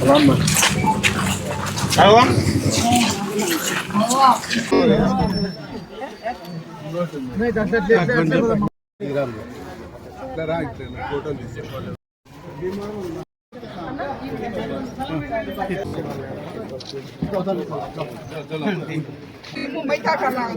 Tamam mı? Tamam. नहीं दस total Mumbai क्या कर रहा है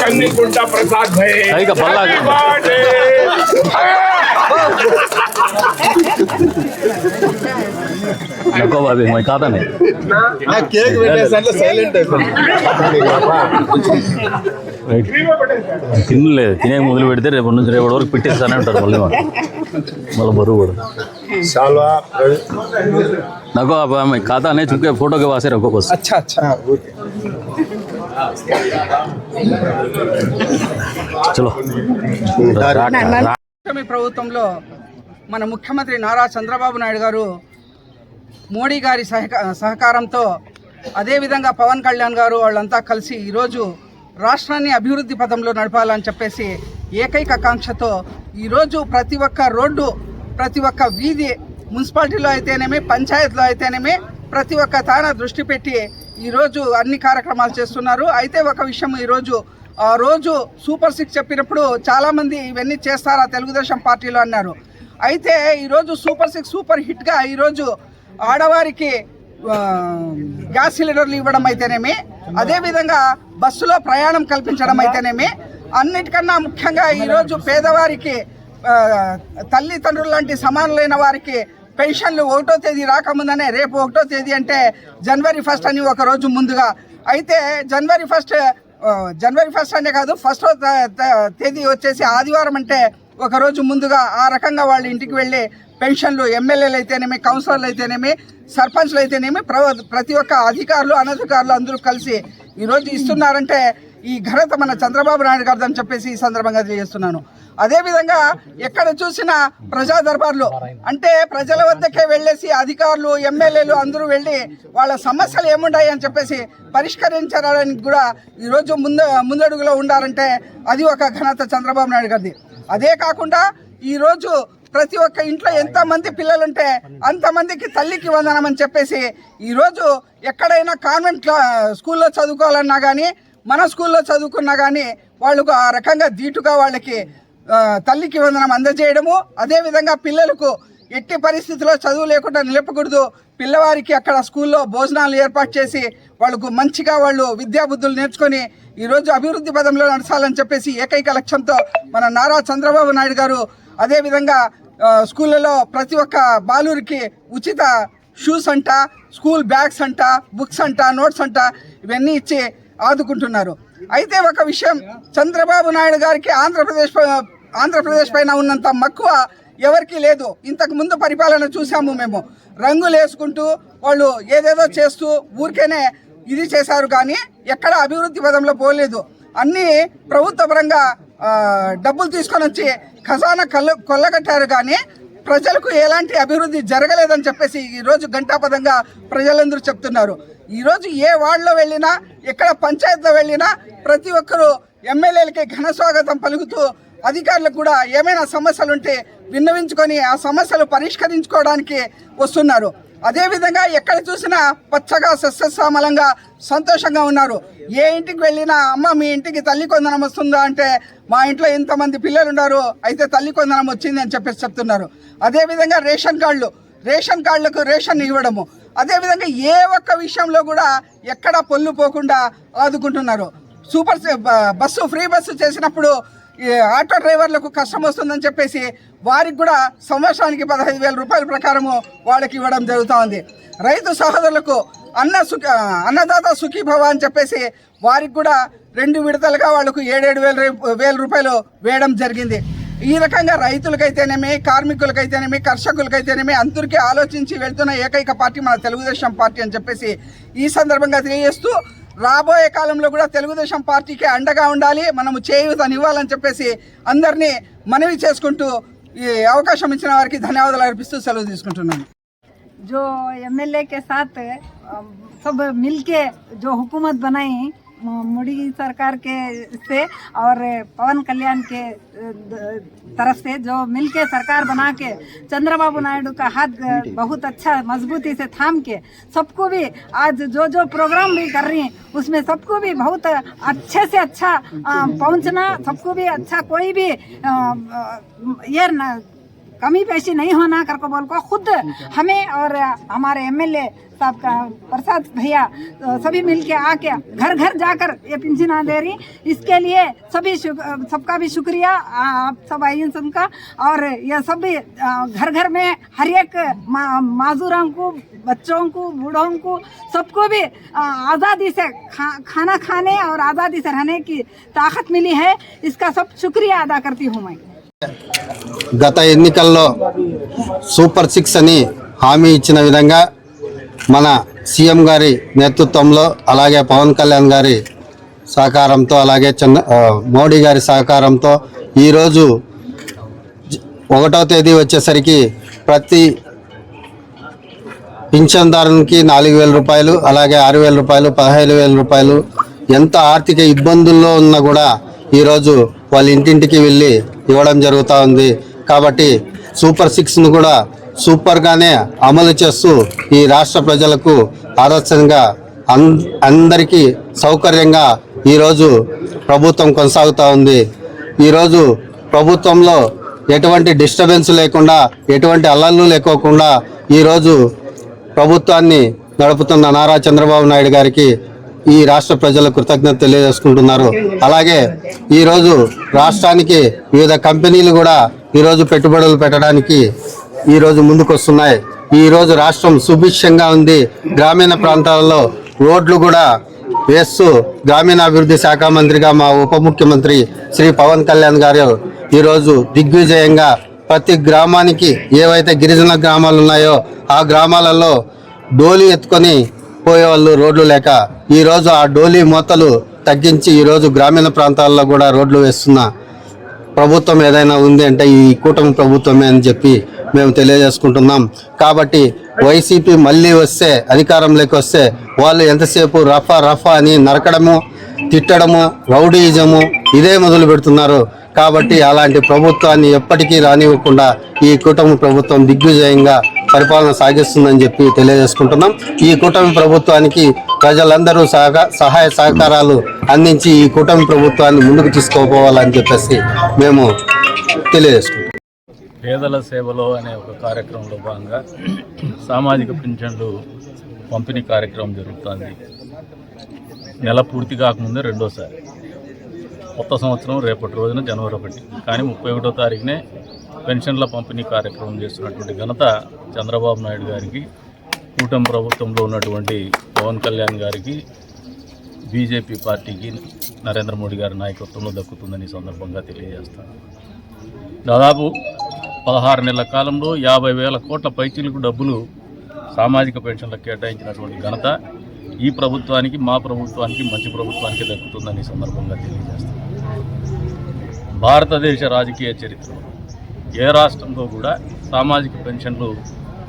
కన్నికుంట ప్రసాద్ భాయ్ ఇక పల్లాగా. హ్యాపీ బర్త్డే నక్కో బాబీ మా ఖాతానే కేక్ పెట్టేసంటే సైలెంట్ అయిపోయింది రైట్ తినలేదు తినే మొదలు పెడితే రేపు నుంచి రేపటి వరకు పెట్టేస్తానే ఉంటారు మళ్ళీ మాకు. మళ్ళీ బరువు కూడా शालवा నాకు ఆమె ఖాతా అనే చుక్కే ఫోటోకి వాసే రొక్క కోసం अच्छा अच्छा ओके చలో. ప్రభుత్వంలో మన ముఖ్యమంత్రి నారా చంద్రబాబు నాయుడు గారు మోడీ గారి సహక సహకారంతో అదేవిధంగా పవన్ కళ్యాణ్ గారు వాళ్ళంతా కలిసి ఈరోజు రాష్ట్రాన్ని అభివృద్ధి పథంలో నడపాలని చెప్పేసి ఏకైక కాంక్షతో ఈరోజు ప్రతి ఒక్క రోడ్డు ప్రతి ఒక్క వీధి మున్సిపాలిటీలో అయితేనేమి పంచాయతీలో అయితేనేమి ప్రతి ఒక్క తాన దృష్టి పెట్టి ఈరోజు అన్ని కార్యక్రమాలు చేస్తున్నారు. అయితే ఒక విషయం ఈరోజు ఆ రోజు సూపర్ సిక్స్ చెప్పినప్పుడు చాలామంది ఇవన్నీ చేస్తారా తెలుగుదేశం పార్టీలో అన్నారు. అయితే ఈరోజు సూపర్ సిక్స్ సూపర్ హిట్గా ఈరోజు ఆడవారికి గ్యాస్ సిలిండర్లు ఇవ్వడం అయితేనేమి అదేవిధంగా బస్సులో ప్రయాణం కల్పించడం అయితేనేమి అన్నిటికన్నా ముఖ్యంగా ఈరోజు పేదవారికి తల్లిదండ్రులు లాంటి సమానులైన వారికి పెన్షన్లు ఒకటో తేదీ రాకముందనే రేపు ఒకటో తేదీ అంటే జనవరి ఫస్ట్ అని ఒక రోజు ముందుగా. అయితే జనవరి ఫస్ట్ జనవరి ఫస్ట్ అనే కాదు ఫస్ట్ తేదీ వచ్చేసి ఆదివారం అంటే ఒక రోజు ముందుగా ఆ రకంగా వాళ్ళ ఇంటికి వెళ్ళి పెన్షన్లు ఎమ్మెల్యేలు అయితేనేమి కౌన్సిలర్లు అయితేనేమి సర్పంచ్లు అయితేనేమి ప్ర ప్రతి ఒక్క అధికారులు అనధికారులు అందరూ కలిసి ఈరోజు ఇస్తున్నారంటే ఈ ఘనత మన చంద్రబాబు నాయుడు గారు అని చెప్పేసి ఈ సందర్భంగా తెలియజేస్తున్నాను. అదేవిధంగా ఎక్కడ చూసినా ప్రజా దర్బార్లు అంటే ప్రజల వద్దకే వెళ్ళేసి అధికారులు ఎమ్మెల్యేలు అందరూ వెళ్ళి వాళ్ళ సమస్యలు ఏముంటాయి అని చెప్పేసి పరిష్కరించడానికి కూడా ఈరోజు ముందు ముందడుగులో ఉండాలంటే అది ఒక ఘనత చంద్రబాబు నాయుడు గారిది. అదే కాకుండా ఈరోజు ప్రతి ఒక్క ఇంట్లో ఎంతమంది పిల్లలుంటే అంతమందికి తల్లికి వందనం అని చెప్పేసి ఈరోజు ఎక్కడైనా కాన్వెంట్ స్కూల్లో చదువుకోవాలన్నా కానీ మన స్కూల్లో చదువుకున్నా కానీ వాళ్ళకు ఆ రకంగా ధీటుగా వాళ్ళకి తల్లికి వందనం అందజేయడము అదేవిధంగా పిల్లలకు ఎట్టి పరిస్థితిలో చదువు లేకుండా నిలపకూడదు. పిల్లవారికి అక్కడ స్కూల్లో భోజనాలు ఏర్పాటు చేసి వాళ్ళకు మంచిగా వాళ్ళు విద్యాబుద్ధులు నేర్చుకొని ఈరోజు అభివృద్ధి పదంలో నడచాలని చెప్పేసి ఏకైక లక్ష్యంతో మన నారా చంద్రబాబు నాయుడు గారు అదేవిధంగా స్కూళ్ళలో ప్రతి ఒక్క బాలురికి ఉచిత షూస్ అంట స్కూల్ బ్యాగ్స్ అంట బుక్స్ అంట నోట్స్ అంట ఇవన్నీ ఇచ్చి ఆదుకుంటున్నారు. అయితే ఒక విషయం చంద్రబాబు నాయుడు గారికి ఆంధ్రప్రదేశ్ ఆంధ్రప్రదేశ్ పైన ఉన్నంత మక్కువ ఎవరికీ లేదు. ఇంతకు ముందు పరిపాలన చూసాము మేము. రంగులు వేసుకుంటూ వాళ్ళు ఏదేదో చేస్తూ ఊరికేనే ఇది చేశారు కానీ ఎక్కడ అభివృద్ధి పదంలో పోలేదు. అన్నీ ప్రభుత్వ పరంగా డబ్బులు తీసుకొని వచ్చి ఖజానా కళ్ళ కొల్లగట్టారు కానీ ప్రజలకు ఎలాంటి అభివృద్ధి జరగలేదని చెప్పేసి ఈరోజు గంటాపదంగా ప్రజలందరూ చెప్తున్నారు. ఈరోజు ఏ వార్డులో వెళ్ళినా ఎక్కడ పంచాయతీలో వెళ్ళినా ప్రతి ఒక్కరూ ఎమ్మెల్యేలకి ఘన స్వాగతం పలుకుతూ అధికారులకు కూడా ఏమైనా సమస్యలు ఉంటే విన్నవించుకొని ఆ సమస్యలు పరిష్కరించుకోవడానికి వస్తున్నారు. అదేవిధంగా ఎక్కడ చూసినా పచ్చగా సస్యశ్యామలంగా సంతోషంగా ఉన్నారు. ఏ ఇంటికి వెళ్ళినా అమ్మ మీ ఇంటికి తల్లి కొందనం వస్తుందా? అంటే మా ఇంట్లో ఇంతమంది పిల్లలు ఉన్నారు అయితే తల్లి కొందనం వచ్చింది అని చెప్పేసి చెప్తున్నారు. అదేవిధంగా రేషన్ కార్డులు రేషన్ కార్డులకు రేషన్ ఇవ్వడము. అదేవిధంగా ఏ ఒక్క విషయంలో కూడా ఎక్కడ పొల్లు పోకుండా ఆదుకుంటున్నారు. సూపర్ బ- బస్సు ఫ్రీ బస్సు చేసినప్పుడు ఆటో డ్రైవర్లకు కష్టం వస్తుందని చెప్పేసి వారికి కూడా సంవత్సరానికి పదహైదు వేల రూపాయల ప్రకారము వాళ్ళకి ఇవ్వడం జరుగుతుంది. రైతు సహోదరులకు అన్న సుఖ అన్నదాత సుఖీభవ అని చెప్పేసి వారికి కూడా రెండు విడతలుగా వాళ్ళకు ఏడేడు వేల వేల రూపాయలు వేయడం జరిగింది. ఈ రకంగా రైతులకైతేనేమి కార్మికులకైతేనేమి కర్షకులకైతేనేమి అందరికీ ఆలోచించి వెళ్తున్న ఏకైక పార్టీ మన తెలుగుదేశం పార్టీ అని చెప్పేసి ఈ సందర్భంగా తెలియజేస్తూ రాబోయే కాలంలో కూడా తెలుగుదేశం పార్టీకి అండగా ఉండాలి మనము చేయూతనివ్వాలని చెప్పేసి అందరినీ మనవి చేసుకుంటూ ఈ అవకాశం ఇచ్చిన వారికి ధన్యవాదాలు అర్పిస్తూ సెలవు తీసుకుంటున్నాను जो एमएलए के साथ अ, सब मिलके जो हुकूमत बनाई मो- मोदी सरकार के से और पवन कल्याण के तरफ़ से जो मिलके सरकार बना के चंद्रबाबु नायडू का हाथ बहुत अच्छा मजबूती से थाम के सबको भी आज जो जो प्रोग्राम भी कर रही हैं उसमें सबको भी बहुत अच्छे से अच्छा पहुँचना सबको भी अच्छा कोई भी ये न कमी पेशी नहीं होना कर को बोल को खुद हमें और हमारे एमएलए साहब का प्रसाद भैया अ, सभी मिलके आके घर घर जाकर ये पेंशन दे रही। इसके लिए सभी सबका भी शुक्रिया आप सब आई सबका। और यह सब भी घर घर में हर एक मा- माजूरों को बच्चों को बूढ़ों को सबको भी आज़ादी से खा, खाना खाने और आज़ादी से रहने की ताकत मिली है। इसका सब शुक्रिया अदा करती हूँ मैं। గత ఎన్నికల్లో సూపర్ సిక్స్ అని హామీ ఇచ్చిన విధంగా మన సీఎం గారి నేతృత్వంలో అలాగే పవన్ కళ్యాణ్ గారి సహకారంతో అలాగే చంద్ర మోడీ గారి సహకారంతో ఈరోజు ఒకటో తేదీ వచ్చేసరికి ప్రతి పింఛన్దారునికి నాలుగు వేల రూపాయలు అలాగే ఆరు వేల రూపాయలు పదహైదు వేల రూపాయలు ఎంత ఆర్థిక ఇబ్బందుల్లో ఉన్నా కూడా ఈరోజు వాళ్ళ ఇంటింటికి వెళ్ళి ఇవ్వడం జరుగుతూ ఉంది. కాబట్టి సూపర్ సిక్స్ను కూడా సూపర్గానే అమలు చేస్తూ ఈ రాష్ట్ర ప్రజలకు ఆదర్శంగా అందరికీ సౌకర్యంగా ఈరోజు ప్రభుత్వం కొనసాగుతూ ఉంది. ఈరోజు ప్రభుత్వంలో ఎటువంటి డిస్టర్బెన్స్ లేకుండా ఎటువంటి అల్లర్లు లేకోకుండా ఈరోజు ప్రభుత్వాన్ని నడుపుతున్న నారా చంద్రబాబు నాయుడు గారికి ఈ రాష్ట్ర ప్రజల కృతజ్ఞత తెలియజేసుకుంటున్నారు. అలాగే ఈరోజు రాష్ట్రానికి వివిధ కంపెనీలు కూడా ఈరోజు పెట్టుబడులు పెట్టడానికి ఈరోజు ముందుకొస్తున్నాయి. ఈరోజు రాష్ట్రం సుభిక్షంగా ఉంది. గ్రామీణ ప్రాంతాలలో రోడ్లు కూడా వేస్తూ గ్రామీణాభివృద్ధి శాఖ మంత్రిగా మా ఉప ముఖ్యమంత్రి శ్రీ పవన్ కళ్యాణ్ గారు ఈరోజు దిగ్విజయంగా ప్రతి గ్రామానికి ఏవైతే గిరిజన గ్రామాలు ఉన్నాయో ఆ గ్రామాలలో డోలీ ఎత్తుకొని పోయేవాళ్ళు రోడ్లు లేక ఈరోజు ఆ డోలీ మూతలు తగ్గించి ఈరోజు గ్రామీణ ప్రాంతాల్లో కూడా రోడ్లు వేస్తున్న ప్రభుత్వం ఏదైనా ఉంది అంటే ఈ కూటమి ప్రభుత్వమే అని చెప్పి మేము తెలియజేసుకుంటున్నాం. కాబట్టి వైసీపీ మళ్ళీ వస్తే అధికారంలోకి వస్తే వాళ్ళు ఎంతసేపు రఫా రఫా అని నరకడము తిట్టడము రౌడీయిజము ఇదే మొదలు పెడుతున్నారు. కాబట్టి అలాంటి ప్రభుత్వాన్ని ఎప్పటికీ రానివ్వకుండా ఈ కుటుంబ ప్రభుత్వం దిగ్విజయంగా పరిపాలన సాగిస్తుందని చెప్పి తెలియజేసుకుంటున్నాం. ఈ కూటమి ప్రభుత్వానికి ప్రజలందరూ సహక సహాయ సహకారాలు అందించి ఈ కూటమి ప్రభుత్వాన్ని ముందుకు తీసుకోపోవాలని చెప్పేసి మేము తెలియజేసుకుంటాం పేదల సేవలో అనే ఒక కార్యక్రమంలో భాగంగా సామాజిక పింఛన్లు పంపిణీ కార్యక్రమం జరుగుతుంది. నెల పూర్తి కాకముందే రెండోసారి. కొత్త సంవత్సరం రేపటి రోజున జనవరి ఒకటి. కానీ ముప్పై ఒకటో తారీఖునే పెన్షన్ల పంపిణీ కార్యక్రమం చేస్తున్నటువంటి ఘనత చంద్రబాబు నాయుడు గారికి కూటమి ప్రభుత్వంలో ఉన్నటువంటి పవన్ కళ్యాణ్ గారికి బీజేపీ పార్టీకి నరేంద్ర మోడీ గారి నాయకత్వంలో దక్కుతుందని సందర్భంగా తెలియజేస్తాను దాదాపు పదహారు నెలల కాలంలో యాభై వేల కోట్ల పైచీలకు డబ్బులు సామాజిక పెన్షన్లకు కేటాయించినటువంటి ఘనత ఈ ప్రభుత్వానికి మా ప్రభుత్వానికి మంచి ప్రభుత్వానికి దక్కుతుందని సందర్భంగా తెలియజేస్తాను భారతదేశ రాజకీయ చరిత్రలో ఏ రాష్ట్రంలో కూడా సామాజిక పెన్షన్లు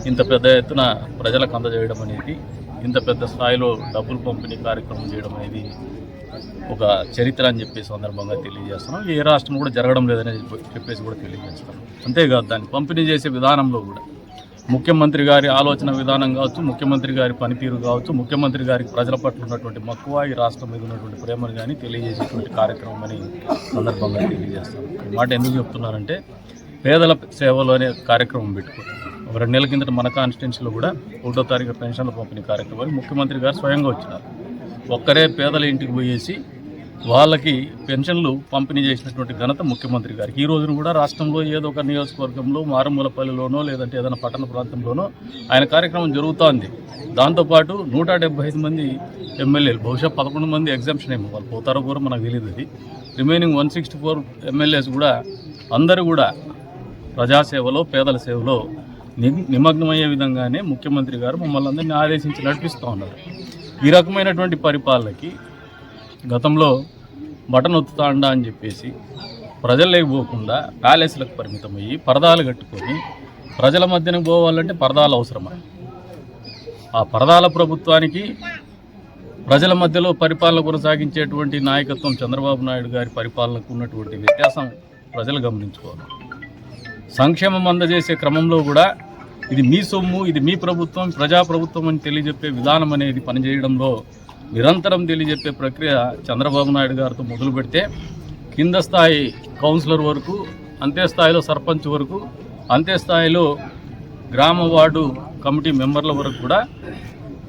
ఇంత పెద్ద ఎత్తున ప్రజలకు అందజేయడం అనేది ఇంత పెద్ద స్థాయిలో డబ్బులు పంపిణీ కార్యక్రమం చేయడం అనేది ఒక చరిత్ర అని చెప్పే సందర్భంగా తెలియజేస్తున్నాం. ఏ రాష్ట్రం కూడా జరగడం లేదని చెప్పేసి కూడా తెలియజేస్తాం అంతేకాదు దాన్ని పంపిణీ చేసే విధానంలో కూడా ముఖ్యమంత్రి గారి ఆలోచన విధానం కావచ్చు ముఖ్యమంత్రి గారి పనితీరు కావచ్చు ముఖ్యమంత్రి గారికి ప్రజల పట్ల ఉన్నటువంటి మక్కువ ఈ రాష్ట్రం మీద ఉన్నటువంటి ప్రేమను కానీ తెలియజేసేటువంటి కార్యక్రమం అని సందర్భంగా తెలియజేస్తాను మాట ఎందుకు చెప్తున్నారంటే పేదల సేవలు అనే కార్యక్రమం పెట్టుకున్నాం ఒక రెండు నెలల కిందట మన కాన్స్టిట్యున్సీలో కూడా ఒకటో తారీఖు పెన్షన్ల పంపిణీ కార్యక్రమాన్ని ముఖ్యమంత్రి గారు స్వయంగా వచ్చినారు. ఒక్కరే పేదల ఇంటికి పోయేసి వాళ్ళకి పెన్షన్లు పంపిణీ చేసినటువంటి ఘనత ముఖ్యమంత్రి గారికి. ఈ రోజున కూడా రాష్ట్రంలో ఏదో ఒక నియోజకవర్గంలో మారుమూలపల్లిలోనో లేదంటే ఏదైనా పట్టణ ప్రాంతంలోనో ఆయన కార్యక్రమం జరుగుతోంది. దాంతోపాటు నూట డెబ్బై ఐదు మంది ఎమ్మెల్యేలు బహుశా పదకొండు మంది ఎగ్జామ్షన్ ఏమో వాళ్ళు పోతారో కూడా మనకు తెలియదు అది. Remaining one sixty four MLAs కూడా అందరూ కూడా ప్రజాసేవలో పేదల సేవలో ని- నిమగ్నమయ్యే విధంగానే ముఖ్యమంత్రి గారు మమ్మల్ని అందరినీ ఆదేశించి నడిపిస్తూ ఉన్నారు. ఈ రకమైనటువంటి పరిపాలనకి గతంలో బటన్ ఒత్తుతాండా అని చెప్పేసి ప్రజల్లోకి పోకుండా ప్యాలెస్లకు పరిమితమయ్యి పరదాలు కట్టుకొని ప్రజల మధ్యన పోవాలంటే పరదాలు అవసరమా? ఆ పరదాల ప్రభుత్వానికి ప్రజల మధ్యలో పరిపాలన కొనసాగించేటువంటి నాయకత్వం చంద్రబాబు నాయుడు గారి పరిపాలనకు ఉన్నటువంటి వ్యత్యాసం ప్రజలు గమనించుకోవాలి. సంక్షేమం అందజేసే క్రమంలో కూడా ఇది మీ సొమ్ము ఇది మీ ప్రభుత్వం ప్రజాప్రభుత్వం అని తెలియజెప్పే విధానం అనేది పనిచేయడంలో నిరంతరం తెలియజెప్పే ప్రక్రియ చంద్రబాబు నాయుడు గారితో మొదలు పెడితే కింద స్థాయి కౌన్సిలర్ వరకు అంతే స్థాయిలో సర్పంచ్ వరకు అంతే స్థాయిలో గ్రామ వార్డు కమిటీ మెంబర్ల వరకు కూడా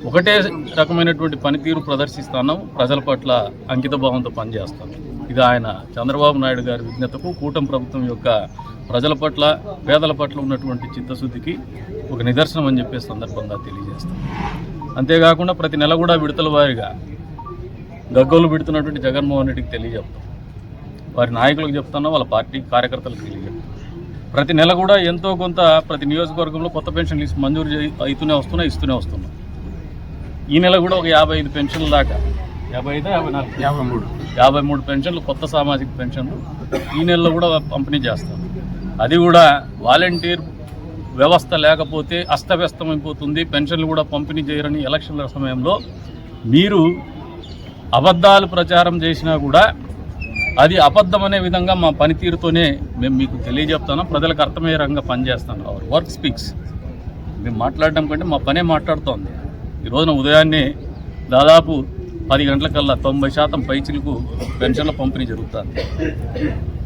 ఒకటే రకమైనటువంటి పనితీరు ప్రదర్శిస్తాను ప్రజల పట్ల అంకితభావంతో పనిచేస్తాను ఇది ఆయన చంద్రబాబు నాయుడు గారి విజ్ఞతకు కూటమి ప్రభుత్వం యొక్క ప్రజల పట్ల పేదల పట్ల ఉన్నటువంటి చిత్తశుద్ధికి ఒక నిదర్శనం అని చెప్పే సందర్భంగా తెలియజేస్తాను అంతేకాకుండా ప్రతి నెల కూడా విడతల వారిగా గగ్గోలు పెడుతున్నటువంటి జగన్మోహన్ రెడ్డికి తెలియజెప్తాం. వారి నాయకులకు చెప్తున్నా వాళ్ళ పార్టీ కార్యకర్తలకు తెలియజెప్తాం. ప్రతి నెల కూడా ఎంతో కొంత ప్రతి నియోజకవర్గంలో కొత్త పెన్షన్ లిస్ట్ మంజూరు అవుతూనే వస్తున్నాయి ఇస్తూనే వస్తున్నాం. ఈ నెల కూడా ఒక యాభై ఐదు పెన్షన్ల దాకా యాభై ఐదు యాభై నాలుగు యాభై మూడు. యాభై మూడు పెన్షన్లు కొత్త సామాజిక పెన్షన్లు ఈ నెలలో కూడా పంపిణీ చేస్తాం అది కూడా వాలంటీర్ వ్యవస్థ లేకపోతే అస్తవ్యస్తమైపోతుంది. పెన్షన్లు కూడా పంపిణీ చేయరని ఎలక్షన్ల సమయంలో మీరు అబద్ధాలు ప్రచారం చేసినా కూడా అది అబద్ధం అనే విధంగా మా పనితీరుతోనే మేము మీకు తెలియజెప్తాను ప్రజలకు అర్థమయ్యే రంగంగా పనిచేస్తాను అవర్ వర్క్ స్పీక్స్ మేము మాట్లాడడం కంటే మా పనే మాట్లాడుతోంది. ఈ రోజున ఉదయాన్నే దాదాపు పది గంటలకల్లా తొంభై శాతం పైచిలకు పెన్షన్ల పంపిణీ జరుగుతుంది.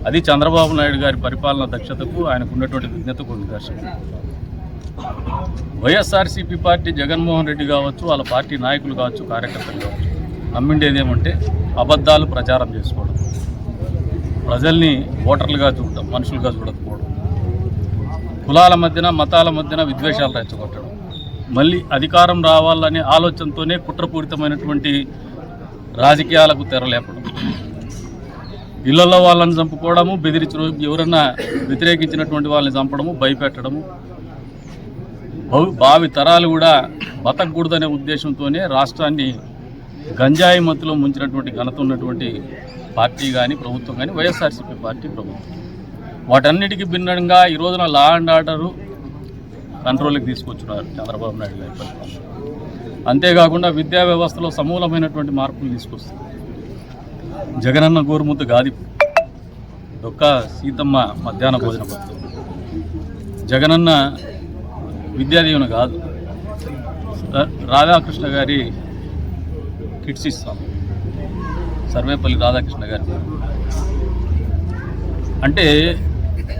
అది చంద్రబాబు నాయుడు గారి పరిపాలన దక్షతకు ఆయనకు ఉన్నటువంటి విజ్ఞతకు నిదర్శనం. వైఎస్ఆర్సీపీ పార్టీ జగన్మోహన్ రెడ్డి కావచ్చు వాళ్ళ పార్టీ నాయకులు కావచ్చు కార్యకర్తలు కావచ్చు నమ్మిండేదేమంటే అబద్ధాలు ప్రచారం చేసుకోవడం. ప్రజల్ని ఓటర్లుగా చూడటం మనుషులుగా చూడకపోవడం. కులాల మధ్యన మతాల మధ్యన విద్వేషాలు రెచ్చగొట్టడం. మళ్ళీ అధికారం రావాలనే ఆలోచనతోనే కుట్రపూరితమైనటువంటి రాజకీయాలకు తెరలేపడం ఇళ్ళలో వాళ్ళని చంపుకోవడము బెదిరించిన ఎవరన్నా వ్యతిరేకించినటువంటి వాళ్ళని చంపడము భయపెట్టడము. భావి తరాలు కూడా బతకూడదనే ఉద్దేశంతోనే రాష్ట్రాన్ని గంజాయి మత్తులో ముంచినటువంటి ఘనత ఉన్నటువంటి పార్టీ కానీ ప్రభుత్వం కానీ వైఎస్ఆర్సీపీ పార్టీ ప్రభుత్వం. వాటన్నిటికీ భిన్నంగా ఈ రోజున లా అండ్ ఆర్డరు కంట్రోల్కి తీసుకొచ్చున్నారు చంద్రబాబు నాయుడు గారి. పరిపాలన అంతేకాకుండా విద్యా వ్యవస్థలో సమూలమైనటువంటి మార్పులు తీసుకొస్తుంది జగనన్న గోరుముద్ద గాది దొక్క సీతమ్మ మధ్యాహ్న భోజన పథకం. జగనన్న విద్యాదీవెన కాదు. రాధాకృష్ణ గారి కిట్స్ ఇస్తాం. సర్వేపల్లి రాధాకృష్ణ గారి. అంటే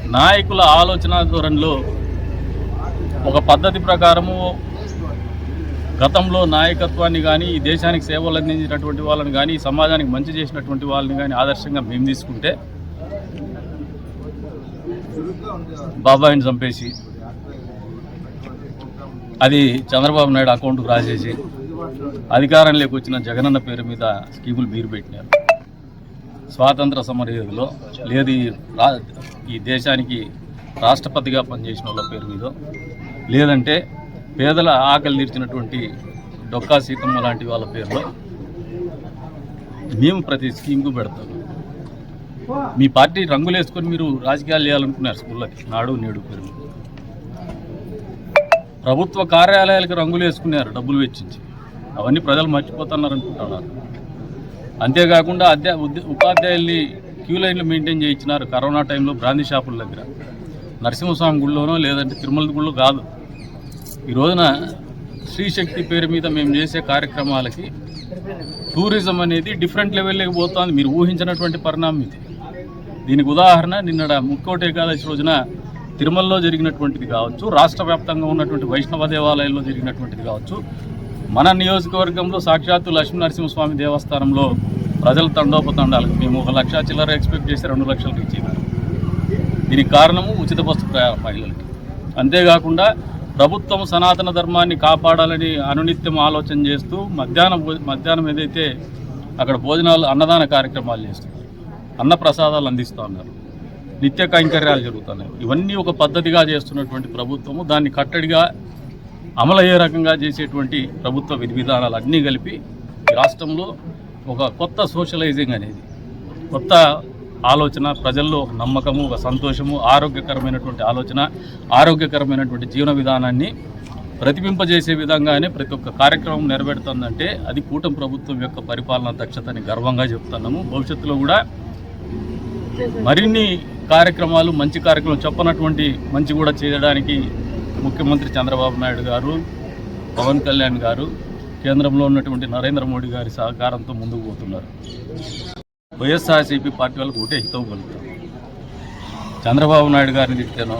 నాయకుల ఆలోచన ధోరణిలో ఒక పద్ధతి ప్రకారము గతంలో నాయకత్వాన్ని కానీ ఈ దేశానికి సేవలు అందించినటువంటి వాళ్ళని కానీ సమాజానికి మంచి చేసినటువంటి వాళ్ళని కానీ ఆదర్శంగా మేము తీసుకుంటే బాబాయిని చంపేసి అది చంద్రబాబు నాయుడు అకౌంట్కు రాసేసి అధికారంలోకి వచ్చిన జగనన్న పేరు మీద స్కీములు మీరు పెట్టినారు. స్వాతంత్ర సమరయోధిలో లేదు ఈ రా ఈ దేశానికి రాష్ట్రపతిగా పనిచేసిన వాళ్ళ పేరు మీద లేదంటే పేదల ఆకలి తీర్చినటువంటి డొక్కా సీతమ్మ లాంటి వాళ్ళ పేరులో మేము ప్రతి స్కీమ్కు పెడతాం. మీ పార్టీ రంగులు వేసుకొని మీరు రాజకీయాలు చేయాలనుకున్నారు స్కూళ్ళకి నాడు నేడు పేరు. ప్రభుత్వ కార్యాలయాలకు రంగులు వేసుకున్నారు డబ్బులు వెచ్చించి. అవన్నీ ప్రజలు మర్చిపోతున్నారు అనుకుంటున్నారు అంతేకాకుండా అధ్యా ఉపాధ్యాయుల్ని క్యూ లైన్లు మెయింటైన్ చేయించినారు కరోనా టైంలో బ్రాందీ షాపుల దగ్గర. నరసింహస్వామి గుడిలోనో లేదంటే తిరుమల గుడిలో కాదు. ఈ రోజున శ్రీశక్తి పేరు మీద మేము చేసే కార్యక్రమాలకి టూరిజం అనేది డిఫరెంట్ లెవెల్లోకి పోతుంది. మీరు ఊహించినటువంటి పరిణామం ఇది. దీనికి ఉదాహరణ నిన్నడ ముక్కోటి ఏకాదశి రోజున తిరుమలలో జరిగినటువంటిది కావచ్చు రాష్ట్ర వ్యాప్తంగా ఉన్నటువంటి వైష్ణవ దేవాలయంలో జరిగినటువంటిది కావచ్చు. మన నియోజకవర్గంలో సాక్షాత్తు లక్ష్మీ నరసింహస్వామి దేవస్థానంలో ప్రజల తండోపతండాలకు మేము ఒక లక్ష చిల్లర ఎక్స్పెక్ట్ చేసి రెండు లక్షలకు ఇచ్చేవారు. దీనికి కారణము ఉచిత బస్సు ప్రయాణ మహిళలకి అంతేకాకుండా ప్రభుత్వం సనాతన ధర్మాన్ని కాపాడాలని అనునిత్యం ఆలోచన చేస్తూ మధ్యాహ్నం మధ్యాహ్నం ఏదైతే అక్కడ భోజనాలు అన్నదాన కార్యక్రమాలు చేస్తున్నారు అన్న ప్రసాదాలు అందిస్తూ ఉన్నారు నిత్య కైంకర్యాలు జరుగుతున్నాయి. ఇవన్నీ ఒక పద్ధతిగా చేస్తున్నటువంటి ప్రభుత్వము దాన్ని కట్టడిగా అమలు అయ్యే రకంగా చేసేటువంటి ప్రభుత్వ విధి విధానాలు అన్నీ కలిపి రాష్ట్రంలో ఒక కొత్త సోషలైజింగ్ అనేది కొత్త ఆలోచన ప్రజల్లో ఒక నమ్మకము ఒక సంతోషము ఆరోగ్యకరమైనటువంటి ఆలోచన ఆరోగ్యకరమైనటువంటి జీవన విధానాన్ని ప్రతిబింపజేసే విధంగానే ప్రతి ఒక్క కార్యక్రమం నెరవేరుతుందంటే అది కూటమి ప్రభుత్వం యొక్క పరిపాలనా దక్షతని గర్వంగా చెప్తున్నాము. భవిష్యత్తులో కూడా మరిన్ని కార్యక్రమాలు మంచి కార్యక్రమం చెప్పనటువంటి మంచి కూడా చేయడానికి ముఖ్యమంత్రి చంద్రబాబు నాయుడు గారు పవన్ కళ్యాణ్ గారు కేంద్రంలో ఉన్నటువంటి నరేంద్ర మోడీ గారి సహకారంతో ముందుకు పోతున్నారు. వైఎస్ఆర్సీపీ పార్టీ వాళ్ళకు ఒకటే హితవు కలుగుతాం చంద్రబాబు నాయుడు గారిని తిట్టేనో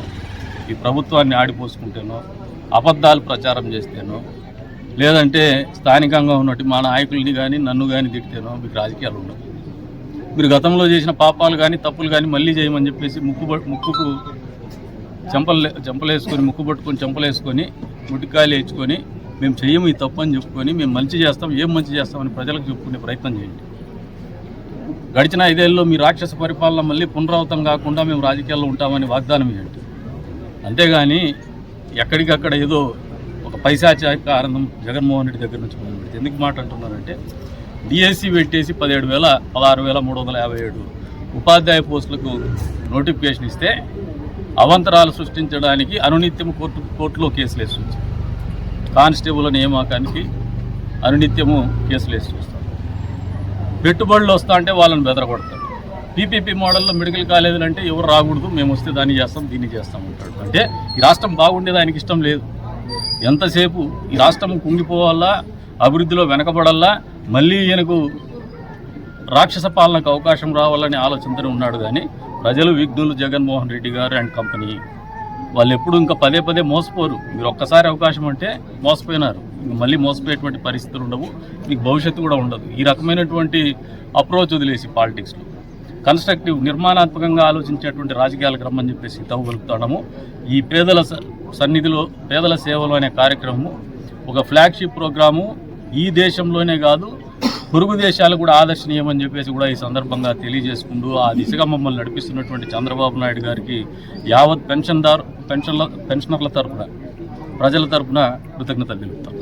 ఈ ప్రభుత్వాన్ని ఆడిపోసుకుంటేనో అబద్ధాలు ప్రచారం చేస్తేనో లేదంటే స్థానికంగా ఉన్నట్టు మా నాయకుల్ని కానీ నన్ను కానీ తిట్టేనో మీకు రాజకీయాలు ఉండవు. మీరు గతంలో చేసిన పాపాలు కానీ తప్పులు కానీ మళ్ళీ చేయమని చెప్పేసి ముక్కు ముక్కుకు చెంపలు చెంపలేసుకొని ముక్కు పట్టుకొని చెంపలేసుకొని ముట్టికాయలు వేయించుకొని మేము చెయ్యము ఈ తప్పు అని చెప్పుకొని మేము మంచి చేస్తాం ఏం మంచి చేస్తామని ప్రజలకు చెప్పుకునే ప్రయత్నం చేయండి. గడిచిన ఐదేళ్ళలో మీ రాక్షస పరిపాలన మళ్ళీ పునరావృతం కాకుండా మేము రాజకీయాల్లో ఉంటామని వాగ్దానం ఇవ్వండి. అంతేగాని ఎక్కడికక్కడ ఏదో ఒక పైశాచారిక ఆనందం జగన్మోహన్ రెడ్డి దగ్గర నుంచి మొదలుపెడితే ఎందుకు మాట అంటున్నారంటే డిఎస్సి పెట్టేసి పదిహేడు వేల పదహారు వేల మూడు వందల యాభై ఏడు ఉపాధ్యాయ పోస్టులకు నోటిఫికేషన్ ఇస్తే అవంతరాలు సృష్టించడానికి అనునిత్యం కోర్టు కోర్టులో కేసులు వేసి కానిస్టేబుల్ నియామకానికి అనునిత్యము కేసులు వేసి పెట్టుబడులు వస్తా అంటే వాళ్ళని బెదరగొడతాడు పీపీపీ మోడల్లో మెడికల్ కాలేజీలు అంటే ఎవరు రాకూడదు మేము వస్తే దాన్ని చేస్తాం దీన్ని చేస్తాం అంటాడు అంటే ఈ రాష్ట్రం బాగుండేది ఆయనకి ఇష్టం లేదు. ఎంతసేపు ఈ రాష్ట్రం కుంగిపోవాలా అభివృద్ధిలో వెనకబడల్లా మళ్ళీ ఈయనకు రాక్షస పాలనకు అవకాశం రావాలనే ఆలోచనతోనే ఉన్నాడు కానీ ప్రజలు విఘ్నులు జగన్మోహన్ రెడ్డి గారు అండ్ కంపెనీ. వాళ్ళు ఎప్పుడు ఇంకా పదే పదే మోసపోరు. మీరు ఒక్కసారి అవకాశం అంటే మోసపోయినారు. మళ్ళీ మోసపోయేటువంటి పరిస్థితులు ఉండవు. మీకు భవిష్యత్తు కూడా ఉండదు. ఈ రకమైనటువంటి అప్రోచ్ వదిలేసి పాలిటిక్స్లో కన్స్ట్రక్టివ్ నిర్మాణాత్మకంగా ఆలోచించేటువంటి రాజకీయాలకు రమ్మని చెప్పేసి తవ్వగలుగుతాము ఈ పేదల స- సన్నిధిలో పేదల సేవలు అనే కార్యక్రమము ఒక ఫ్లాగ్షిప్ ప్రోగ్రాము ఈ దేశంలోనే కాదు పొరుగు దేశాలు కూడా ఆదర్శనీయమని చెప్పేసి కూడా ఈ సందర్భంగా తెలియజేసుకుంటూ ఆ దిశగా మమ్మల్ని నడిపిస్తున్నటువంటి చంద్రబాబు నాయుడు గారికి యావత్ పెన్షన్దారు పెన్షన్ల పెన్షనర్ల తరఫున ప్రజల తరపున కృతజ్ఞతలు తెలుపుతాం.